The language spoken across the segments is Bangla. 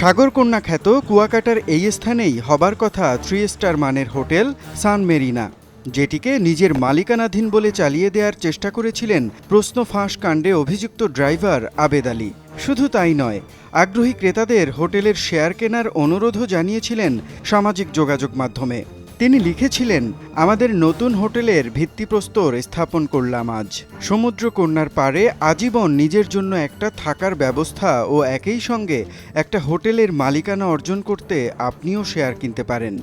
সাগরকন্যা খ্যাত কুয়াকাটার এই স্থানেই হবার কথা থ্রি স্টার মানের হোটেল সান মেরিনা, যেটিকে নিজের মালিকানাধীন বলে চালিয়ে দেওয়ার চেষ্টা করেছিলেন প্রশ্ন ফাঁস কাণ্ডে অভিযুক্ত ড্রাইভার আবেদ আলী। শুধু তাই নয়, আগ্রহী ক্রেতাদের হোটেলের শেয়ার কেনার অনুরোধও জানিয়েছিলেন সামাজিক যোগাযোগ মাধ্যমে। তিনি লিখেছিলেন, আমাদের নতুন হোটেলের ভিত্তিপ্রস্তর স্থাপন করলাম আজ। সমুদ্র কন্যার পাড়ে আজীবন নিজের জন্য একটা থাকার ব্যবস্থা ও একই সঙ্গে একটা হোটেলের মালিকানা অর্জন করতে আপনিও শেয়ার কিনতে পারেন।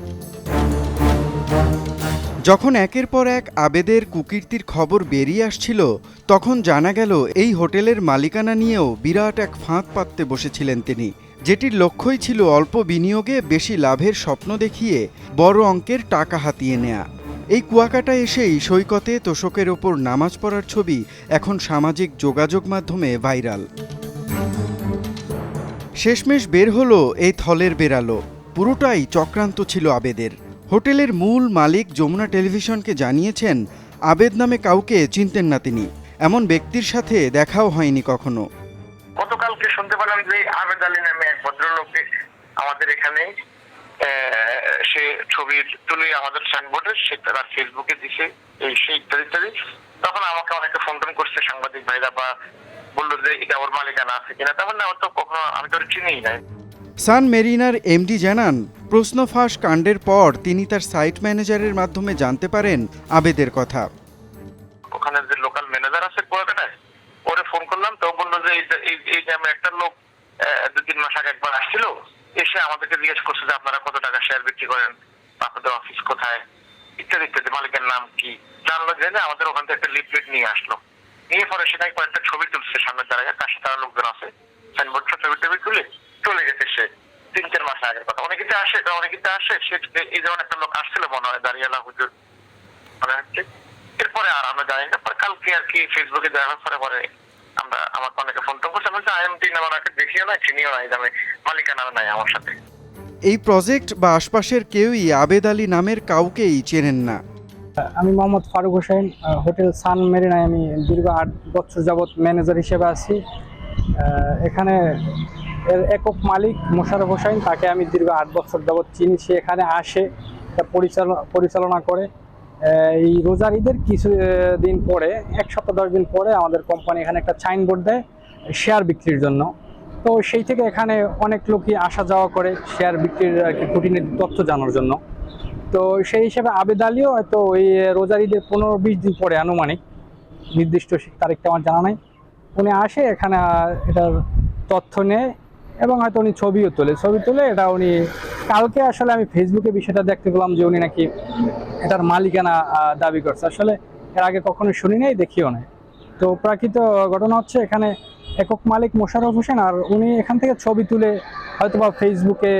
যখন একের পর এক আবেদের কুকীর্তির খবর বেরিয়ে আসছিল, তখন জানা গেল, এই হোটেলের মালিকানা নিয়েও বিরাট এক ফাঁদ পাততে বসেছিলেন তিনি। যেটির লক্ষ্যই ছিল অল্প বিনিয়োগে বেশি লাভের স্বপ্ন দেখিয়ে বড় অঙ্কের টাকা হাতিয়ে নেয়া। এই কুয়াকাটা এসেই সৈকতে তোষকের ওপর নামাজ পড়ার ছবি এখন সামাজিক যোগাযোগ মাধ্যমে ভাইরাল। শেষমেশ বের হলো এই থলের বেরালো পুরোটাই চক্রান্ত ছিল আবেদের। হোটেলের মূল মালিক যমুনা টেলিভিশনকে জানিয়েছেন, আবেদ নামে কাউকে চিনতেন না তিনি। এমন ব্যক্তির সাথে দেখাও হয়নি কখনো। শুনতে যে আবেদ আলী নামে এক ভদ্রলোককে আমাদের এখানে সে ছবি তুলে আমাদের সাইনবোর্ডে সে তার ফেসবুকে দিছে এই সেই ইত্যাদি ইত্যাদি। তখন আমাকে অনেকে ফোন টোন করছে সাংবাদিক ভাইরা বা বলল যে এটা ওর মালিকানা আছে কিনা। তখন আমার তো কখনো আমি তো চিনিই নাই। সান মেরিনার এমডি জানান প্রশ্ন ফাঁস কাণ্ডের পর তিনি তার সাইট ম্যানেজারের মাধ্যমে জানতে পারেন আবেদের কথা। ওখানে যে লোকাল ম্যানেজার আছে কুয়াকাটায় ওরে ফোন করলাম তো ও বলল যে এই একটা লোক দু তিন মাস আগে একবার আসছিল, এসে আমাদেরকে জিজ্ঞেস করছে যে আপনারা কত টাকা শেয়ার বিক্রি করেন আপনাদের অফিস কোথায়, ইত্যাদি ইত্যাদি, মালিকের নাম কি? জানলো জেনে আমাদের ওখান থেকে একটা লিফলেট নিয়ে আসলো। নিয়ে পরে সেটাই কয়েকটা ছবি তুলছে সামনের দাঁড়ায় তারা লোকজন আছে। সাইনবোর্ড ছবি টবি তুলে চলে গেছে সে। তিন, চার মাস আগের কথা। অনেকে আসে, তো অনেকে তো আসে, সে এই যেমন একটা লোক আসছিল মনে হয়, দাঁড়িয়ালা হুজুর, মনে হচ্ছে এরপরে আর আমরা জানি না কালকে আর কি ফেসবুকে দেওয়ার পরে পরে আমরা আমাকে অনেকে ফোন টোন করছে আমি আইএমটি নাম আমাকে দেখিও না চিনিও না এই মালিকানা নাই আমার সাথে। এই প্রজেক্ট বা আশপাশের কেউই আবেদ আলী নামের কাউকেই চেনেন না। আমি মোহাম্মদ ফারুক হোসেন হোটেল সান মেরিনায় আমি দীর্ঘ আট বছর যাবৎ ম্যানেজার হিসেবে আছি। এখানে এর একক মালিক মোশারফ হোসেন তাকে আমি দীর্ঘ আট বছর যাবৎ চিনি সে এখানে আসে তা পরিচালনা পরিচালনা করে। এই রোজার ঈদের কিছু দিন পরে, এক সপ্তাহ, দশ দিন পরে আমাদের কোম্পানি এখানে একটা সাইনবোর্ড দেয় শেয়ার বিক্রির জন্য। তো সেই থেকে এখানে অনেক লোকই আসা যাওয়া করে শেয়ার বিক্রির আর কি তথ্য জানার জন্য। তো সেই হিসাবে আবেদ আলীও হয়তো ওই রোজার ঈদের পনেরো, বিশ দিন পরে আনুমানিক, নির্দিষ্ট তারিখটা আমার জানা নাই। উনি আসে এখানে এটার তথ্য নেয় এবং হয়তো উনি ছবিও তোলে। ছবি তুলে এটা উনি, কালকে আসলে আমি ফেসবুকে বিষয়টা দেখতে পেলাম যে উনি নাকি এটার মালিকানা দাবি করছে। আসলে এর আগে কখনো শুনি নাই দেখিও নাই। তো প্রাকৃত ঘটনা হচ্ছে এখানে একক মালিক মোশাররফ হোসেন আর উনি এখান থেকে ছবি তুলে হয়তোবা ফেসবুকে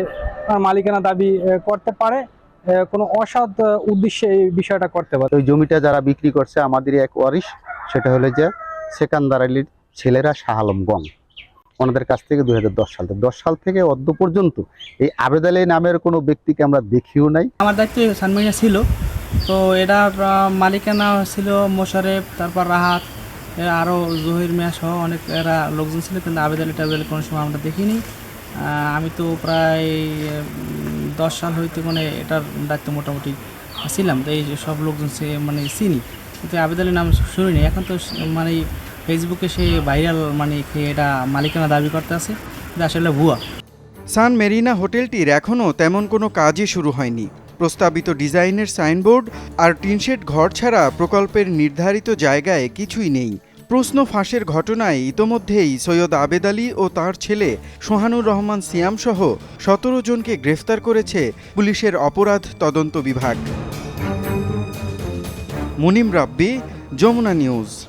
মালিকানা দাবি করতে পারে। কোনো অসৎ উদ্দেশ্যে এই বিষয়টা করতে পারে। ওই জমিটা যারা বিক্রি করছে আমাদের এক ওয়ারিশ, সেটা হলো যে সেকান্দার আলীর ছেলেরা শাহ আলম গং ওনাদের কাছ থেকে দু হাজার দশ সাল থেকে। দশ সাল থেকে অদ্য পর্যন্ত এই আবেদ নামের কোনো ব্যক্তিকে আমরা দেখিও নাই। আমার দায়িত্ব সানমাইনা ছিল। তো এটার মালিকানা ছিল মোশারেফ, তারপর রাহাত আরও জহির মিয়া সহ অনেক এরা লোকজন ছিল, কিন্তু আবেদ আলী কোনো সময় আমরা দেখিনি। আমি তো প্রায় দশ সাল হইতে মানে এটার দায়িত্ব মোটামুটি ছিলাম। তো এই সব লোকজন সে মানে চিনি। কিন্তু আবেদ নাম শুনিনি। এখন তো মানে ফেসবুকে সে ভাইরাল মানে এটা মালিকানা দাবি করতে আছে? আসলে ভুয়া। সান মেরিনা হোটেলটির এখনও তেমন কোনো কাজই শুরু হয়নি। প্রস্তাবিত ডিজাইনের সাইনবোর্ড আর টিনশেড ঘর ছাড়া প্রকল্পের নির্ধারিত জায়গায় কিছুই নেই। প্রশ্ন ফাঁসের ঘটনায় ইতোমধ্যেই সৈয়দ আবেদ আলী ও তার ছেলে সোহানুর রহমান সিয়াম সহ সতেরো জনকে গ্রেফতার করেছে পুলিশের অপরাধ তদন্ত বিভাগ। মুনিম রাব্বি, যমুনা নিউজ।